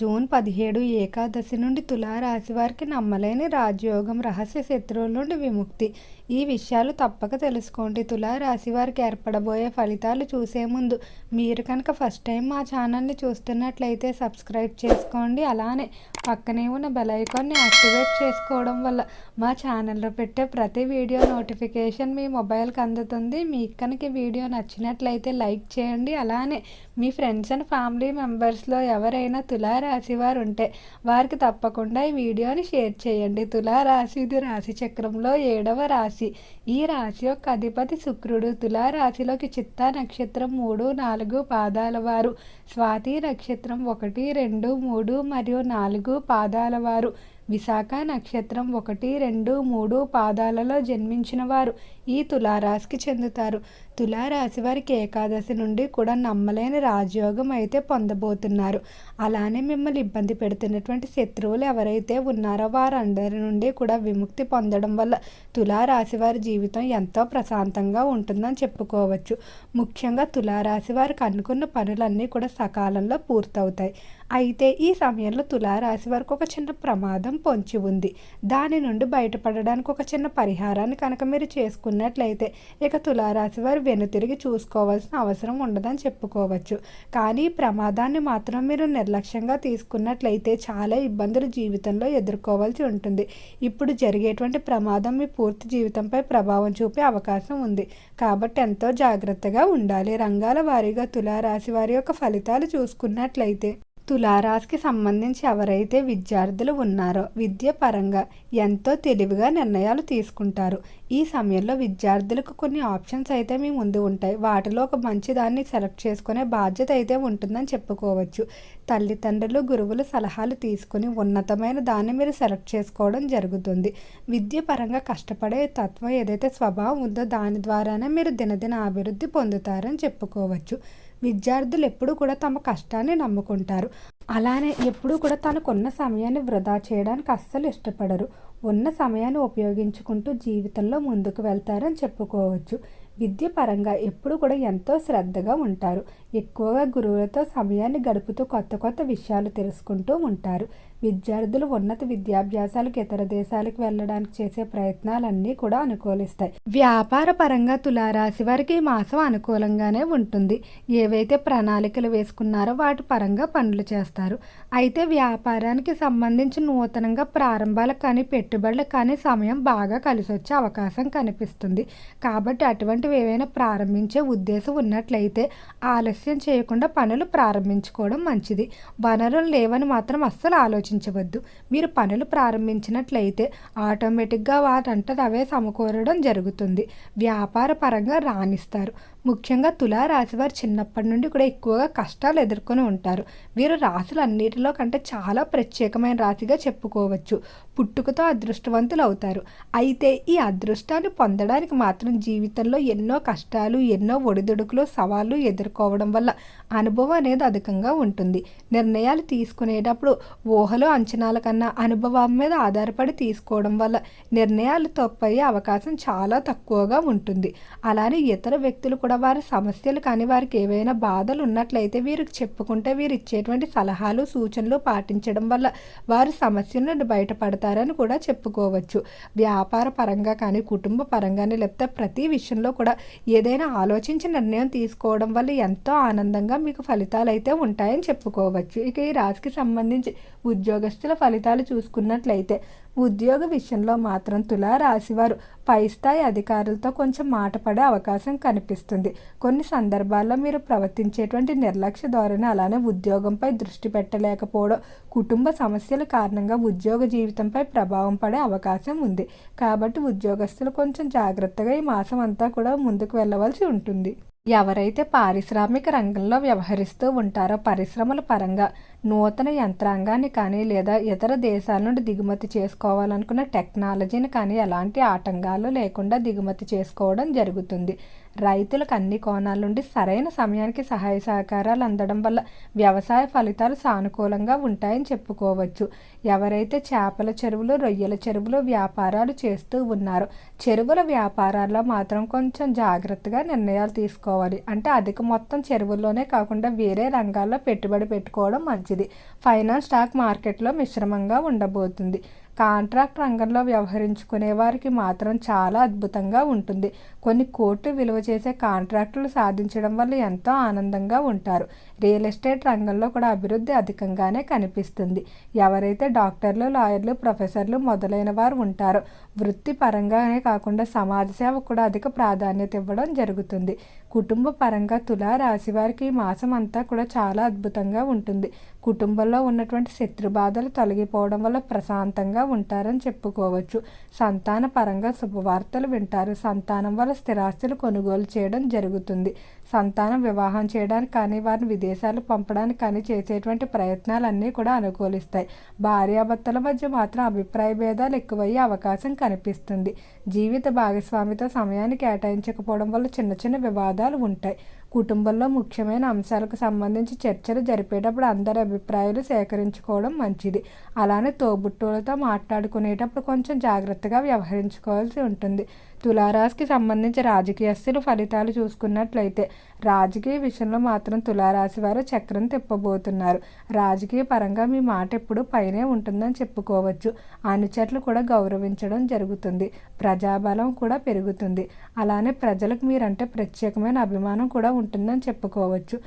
June పదిహేడు ఏకాదశి నుండి తులారాశి వారికి నమ్మలేని రాజయోగం రహస్య శత్రువుల నుండి విముక్తి. ఈ విషయాలు తప్పక తెలుసుకోండి. తులారాశి వారికి ఏర్పడబోయే ఫలితాలు చూసే ముందు మీరు కనుక ఫస్ట్ టైం మా ఛానల్ని చూస్తున్నట్లయితే సబ్స్క్రైబ్ చేసుకోండి. అలానే పక్కనే ఉన్న బెల్ ఐకాన్ని యాక్టివేట్ చేసుకోవడం వల్ల మా ఛానల్లో పెట్టే ప్రతి వీడియో నోటిఫికేషన్ మీ మొబైల్కి అందుతుంది. మీకు కనుక వీడియో నచ్చినట్లయితే లైక్ చేయండి. అలానే మీ ఫ్రెండ్స్ అండ్ ఫ్యామిలీ మెంబర్స్లో ఎవరైనా తులారాశి రాశివారు ఉంటే వారికి తప్పకుండా ఈ వీడియోని షేర్ చేయండి. తులారాశి ఇది రాశి చక్రంలో ఏడవ రాశి. ఈ రాశి యొక్క అధిపతి శుక్రుడు. తులారాశిలోకి చిత్తా నక్షత్రం మూడు నాలుగు పాదాల వారు. స్వాతి నక్షత్రం ఒకటి రెండు మూడు మరియు నాలుగు పాదాల వారు. విశాఖ నక్షత్రం ఒకటి రెండు మూడు పాదాలలో జన్మించిన వారు. ఈ తులారాశికి చెందుతారు. తులారాశి వారికి ఏకాదశి నుండి కూడా నమ్మలేని రాజయోగం అయితే పొందబోతున్నారు. అలానే మిమ్మల్ని ఇబ్బంది పెడుతున్నటువంటి శత్రువులు ఎవరైతే ఉన్నారో వారందరి నుండి కూడా విముక్తి పొందడం వల్ల తులారాశి వారి జీవితం ఎంతో ప్రశాంతంగా ఉంటుందని చెప్పుకోవచ్చు. ముఖ్యంగా తులారాశి వారికి అనుకున్న పనులన్నీ కూడా సకాలంలో పూర్తవుతాయి. అయితే ఈ సమయంలో తులారాశి వారికి ఒక చిన్న ప్రమాదం పొంచి ఉంది. దాని నుండి బయటపడడానికి ఒక చిన్న పరిహారాన్ని కనుక మీరు చేసుకున్నట్లయితే ఇక తులారాశి వారు వెనుతిరిగి చూసుకోవాల్సిన అవసరం ఉండదని చెప్పుకోవచ్చు. కానీ ఈ ప్రమాదాన్ని మాత్రం మీరు నిర్లక్ష్యంగా తీసుకున్నట్లయితే చాలా ఇబ్బందులు జీవితంలో ఎదుర్కోవాల్సి ఉంటుంది. ఇప్పుడు జరిగేటువంటి ప్రమాదం మీ పూర్తి జీవితంపై ప్రభావం చూపే అవకాశం ఉంది. కాబట్టి ఎంతో జాగ్రత్తగా ఉండాలి. రంగాల వారీగా తులారాశి వారి యొక్క ఫలితాలు చూసుకున్నట్లయితే తులారాశికి సంబంధించి ఎవరైతే విద్యార్థులు ఉన్నారో విద్య పరంగా ఎంతో తెలివిగా నిర్ణయాలు తీసుకుంటారు. ఈ సమయంలో విద్యార్థులకు కొన్ని ఆప్షన్స్ అయితే మీ ముందు ఉంటాయి. వాటిలో ఒక మంచి దాన్ని సెలెక్ట్ చేసుకునే బాధ్యత అయితే ఉంటుందని చెప్పుకోవచ్చు. తల్లిదండ్రులు గురువులు సలహాలు తీసుకుని ఉన్నతమైన దాన్ని మీరు సెలెక్ట్ చేసుకోవడం జరుగుతుంది. విద్య పరంగా కష్టపడే తత్వం ఏదైతే స్వభావం ఉందో దాని ద్వారానే మీరు దినదిన అభివృద్ధి పొందుతారని చెప్పుకోవచ్చు. విద్యార్థులు ఎప్పుడూ కూడా తమ కష్టాన్ని నమ్ముకుంటారు. అలానే ఎప్పుడూ కూడా తనకున్న సమయాన్ని వృధా చేయడానికి అస్సలు ఇష్టపడరు. ఉన్న సమయాన్ని ఉపయోగించుకుంటూ జీవితంలో ముందుకు వెళ్తారని చెప్పుకోవచ్చు. విద్య పరంగా ఎప్పుడు కూడా ఎంతో శ్రద్ధగా ఉంటారు. ఎక్కువగా గురువులతో సమయాన్ని గడుపుతూ కొత్త కొత్త విషయాలు తెలుసుకుంటూ ఉంటారు. విద్యార్థులు ఉన్నత విద్యాభ్యాసాలకు ఇతర దేశాలకు వెళ్ళడానికి చేసే ప్రయత్నాలన్నీ కూడా అనుకూలిస్తాయి. వ్యాపార పరంగా తులారాశి వారికి ఈ మాసం అనుకూలంగానే ఉంటుంది. ఏవైతే ప్రణాళికలు వేసుకున్నారో వాటి పరంగా పనులు చేస్తారు. అయితే వ్యాపారానికి సంబంధించి నూతనంగా ప్రారంభాలకు కానీ పెట్టుబడులకు కానీ సమయం బాగా కలిసి వచ్చే అవకాశం కనిపిస్తుంది. కాబట్టి అటువంటివి ఏవైనా ప్రారంభించే ఉద్దేశం ఉన్నట్లయితే ఆలస్యం చేయకుండా పనులు ప్రారంభించుకోవడం మంచిది. వనరులు లేవని మాత్రం అస్సలు ఆలోచించవద్దు. మీరు పనులు ప్రారంభించినట్లయితే ఆటోమేటిక్గా వాటంటది అవే సమకూరడం జరుగుతుంది. వ్యాపార పరంగా రాణిస్తారు. ముఖ్యంగా తులారాశి వారు చిన్నప్పటి నుండి కూడా ఎక్కువగా కష్టాలు ఎదుర్కొని ఉంటారు. వీరు రాశులు అన్నిటిలో కంటే చాలా ప్రత్యేకమైన రాశిగా చెప్పుకోవచ్చు. పుట్టుకతో అదృష్టవంతులు అవుతారు. అయితే ఈ అదృష్టాన్ని పొందడానికి మాత్రం జీవితంలో ఎన్నో కష్టాలు ఎన్నో ఒడిదుడుకులు సవాళ్ళు ఎదుర్కోవడం వల్ల అనుభవం అనేది అధికంగా ఉంటుంది. నిర్ణయాలు తీసుకునేటప్పుడు ఊహలు అంచనాల కన్నా అనుభవం మీద ఆధారపడి తీసుకోవడం వల్ల నిర్ణయాలు తప్పయ్యే అవకాశం చాలా తక్కువగా ఉంటుంది. అలానే ఇతర వ్యక్తులు కూడా వారి సమస్యలు కానీ వారికి ఏవైనా బాధలు ఉన్నట్లయితే వీరికి చెప్పుకుంటే వీరు ఇచ్చేటువంటి సలహాలు సూచనలు పాటించడం వల్ల వారు సమస్యల నుండి బయటపడతారని కూడా చెప్పుకోవచ్చు. వ్యాపార పరంగా కానీ కుటుంబ పరంగానే లేకపోతే ప్రతి విషయంలో కూడా ఏదైనా ఆలోచించి నిర్ణయం తీసుకోవడం వల్ల ఎంతో ఆనందంగా మీకు ఫలితాలు అయితే ఉంటాయని చెప్పుకోవచ్చు. ఇక ఈ రాశికి సంబంధించి ఉద్యోగస్తుల ఫలితాలు చూసుకున్నట్లయితే ఉద్యోగ విషయంలో మాత్రం తులారాశివారు పై స్థాయి అధికారులతో కొంచెం మాట పడే అవకాశం కనిపిస్తుంది. కొన్ని సందర్భాల్లో మీరు ప్రవర్తించేటువంటి నిర్లక్ష్య ధోరణి అలానే ఉద్యోగంపై దృష్టి పెట్టలేకపోవడం కుటుంబ సమస్యల కారణంగా ఉద్యోగ జీవితంపై ప్రభావం పడే అవకాశం ఉంది. కాబట్టి ఉద్యోగస్తులు కొంచెం జాగ్రత్తగా ఈ మాసం అంతా కూడా ముందుకు వెళ్ళవలసి ఉంటుంది. ఎవరైతే పారిశ్రామిక రంగంలో వ్యవహరిస్తూ ఉంటారో పరిశ్రమల పరంగా నూతన యంత్రాంగాన్ని కానీ లేదా ఇతర దేశాల నుండి దిగుమతి చేసుకోవాలనుకున్న టెక్నాలజీని కానీ ఎలాంటి ఆటంకాలు లేకుండా దిగుమతి చేసుకోవడం జరుగుతుంది. రైతులకు అన్ని కోణాల నుండి సరైన సమయానికి సహాయ సహకారాలు అందడం వల్ల వ్యవసాయ ఫలితాలు సానుకూలంగా ఉంటాయని చెప్పుకోవచ్చు. ఎవరైతే చేపల చెరువులు రొయ్యల చెరువులు వ్యాపారాలు చేస్తూ ఉన్నారో చెరువుల వ్యాపారాల్లో మాత్రం కొంచెం జాగ్రత్తగా నిర్ణయాలు తీసుకోవాలి. అంటే అధిక మొత్తం చెరువుల్లోనే కాకుండా వేరే రంగాల్లో పెట్టుబడి పెట్టుకోవడం మంచిది. మంచిది. ఫైనాన్స్ స్టాక్ మార్కెట్లో మిశ్రమంగా ఉండబోతుంది. కాంట్రాక్ట్ రంగంలో వ్యవహరించుకునే వారికి మాత్రం చాలా అద్భుతంగా ఉంటుంది. కొన్ని కోట్లు విలువ చేసే కాంట్రాక్టులు సాధించడం వల్ల ఎంతో ఆనందంగా ఉంటారు. రియల్ ఎస్టేట్ రంగంలో కూడా అభివృద్ధి అధికంగానే కనిపిస్తుంది. ఎవరైతే డాక్టర్లు లాయర్లు ప్రొఫెసర్లు మొదలైన వారు ఉంటారో వృత్తి పరంగానే కాకుండా సమాజ సేవకు కూడా అధిక ప్రాధాన్యత ఇవ్వడం జరుగుతుంది. కుటుంబ పరంగా తులా రాశి వారికి ఈ మాసం అంతా కూడా చాలా అద్భుతంగా ఉంటుంది. కుటుంబంలో ఉన్నటువంటి శత్రు బాధలు తొలగిపోవడం వల్ల ప్రశాంతంగా ఉంటారని చెప్పుకోవచ్చు. సంతాన పరంగా శుభవార్తలు వింటారు. సంతానం వల్ల స్థిరాస్తులు కొనుగోలు చేయడం జరుగుతుంది. సంతానం వివాహం చేయడానికి కానీ వారిని విదేశాలు పంపడానికి కానీ చేసేటువంటి ప్రయత్నాలన్నీ కూడా అనుకూలిస్తాయి. భార్యాభర్తల మధ్య మాత్రం అభిప్రాయ భేదాలు ఎక్కువయ్యే అవకాశం కనిపిస్తుంది. జీవిత భాగస్వామితో సమయాన్ని కేటాయించకపోవడం వల్ల చిన్న చిన్న వివాదాలు ఉంటాయి. కుటుంబంలో ముఖ్యమైన అంశాలకు సంబంధించి చర్చలు జరిపేటప్పుడు అందరి అభిప్రాయాలు సేకరించుకోవడం మంచిది. అలానే తోబుట్టువులతో మాట్లాడుకునేటప్పుడు కొంచెం జాగ్రత్తగా వ్యవహరించుకోవాల్సి ఉంటుంది. తులారాశికి సంబంధించి రాజకీయస్తులు ఫలితాలు చూసుకున్నట్లయితే రాజకీయ విషయంలో మాత్రం తులారాశి వారు చక్రం తిప్పబోతున్నారు. రాజకీయ పరంగా మీ మాట ఎప్పుడు పైనే ఉంటుందని చెప్పుకోవచ్చు. అనుచరులు కూడా గౌరవించడం జరుగుతుంది. ప్రజాబలం కూడా పెరుగుతుంది. అలానే ప్రజలకు మీరంటే ప్రత్యేకమైన అభిమానం కూడా ఉంటుందని చెప్పుకోవచ్చు.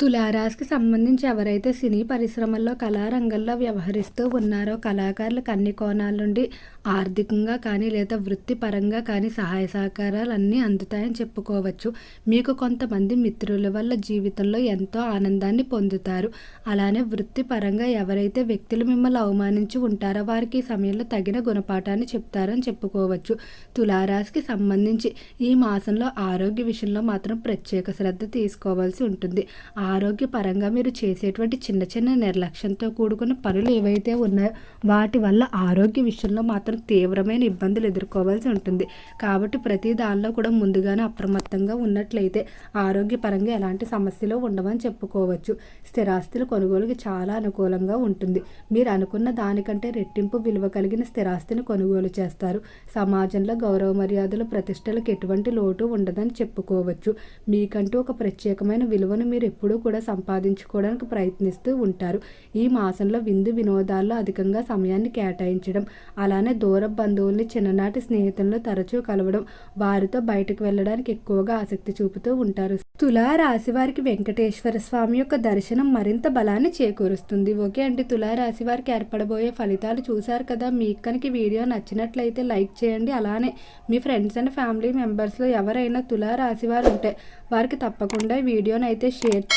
తులారాశికి సంబంధించి ఎవరైతే సినీ పరిశ్రమల్లో కళారంగంలో వ్యవహరిస్తూ ఉన్నారో కళాకారులకు అన్ని కోణాల నుండి ఆర్థికంగా కానీ లేదా వృత్తిపరంగా కానీ సహాయ సహకారాలు అన్నీ అందుతాయని చెప్పుకోవచ్చు. మీకు కొంతమంది మిత్రుల వల్ల జీవితంలో ఎంతో ఆనందాన్ని పొందుతారు. అలానే వృత్తిపరంగా ఎవరైతే వ్యక్తులు మిమ్మల్ని అవమానించి ఉంటారో వారికి ఈ సమయంలో తగిన గుణపాఠాన్ని చెప్తారని చెప్పుకోవచ్చు. తులారాశికి సంబంధించి ఈ మాసంలో ఆరోగ్య విషయంలో మాత్రం ప్రత్యేక శ్రద్ధ తీసుకోవాల్సి ఉంటుంది. ఆరోగ్యపరంగా మీరు చేసేటువంటి చిన్న చిన్న నిర్లక్ష్యంతో కూడుకున్న పనులు ఏవైతే ఉన్నాయో వాటి వల్ల ఆరోగ్య విషయంలో మాత్రం తీవ్రమైన ఇబ్బందులు ఎదుర్కోవాల్సి ఉంటుంది. కాబట్టి ప్రతి దానిలో కూడా ముందుగానే అప్రమత్తంగా ఉన్నట్లయితే ఆరోగ్యపరంగా ఎలాంటి సమస్యలు ఉండవని చెప్పుకోవచ్చు. స్థిరాస్తుల కొనుగోలుకి చాలా అనుకూలంగా ఉంటుంది. మీరు అనుకున్న దానికంటే రెట్టింపు విలువ కలిగిన స్థిరాస్తిని కొనుగోలు చేస్తారు. సమాజంలో గౌరవ మర్యాదలు ప్రతిష్టలకు ఎటువంటి లోటు ఉండదని చెప్పుకోవచ్చు. మీకంటూ ఒక ప్రత్యేకమైన విలువను మీరు ఎప్పుడూ కూడా సంపాదించుకోవడానికి ప్రయత్నిస్తూ ఉంటారు. ఈ మాసంలో విందు వినోదాల్లో అధికంగా సమయాన్ని కేటాయించడం అలానే దూర బంధువుల్ని చిన్ననాటి స్నేహితులను తరచూ కలవడం వారితో బయటకు వెళ్ళడానికి ఎక్కువగా ఆసక్తి చూపుతూ ఉంటారు. తులా రాశి వారికి వెంకటేశ్వర స్వామి యొక్క దర్శనం మరింత బలాన్ని చేకూరుస్తుంది. ఓకే అండి తులా రాశి వారికి ఏర్పడబోయే ఫలితాలు చూశారు కదా? మీకు కనుక వీడియో నచ్చినట్లయితే లైక్ చేయండి. అలానే మీ ఫ్రెండ్స్ అండ్ ఫ్యామిలీ మెంబర్స్లో ఎవరైనా తులా రాశి వారు ఉంటే వారికి తప్పకుండా ఈ వీడియోని అయితే షేర్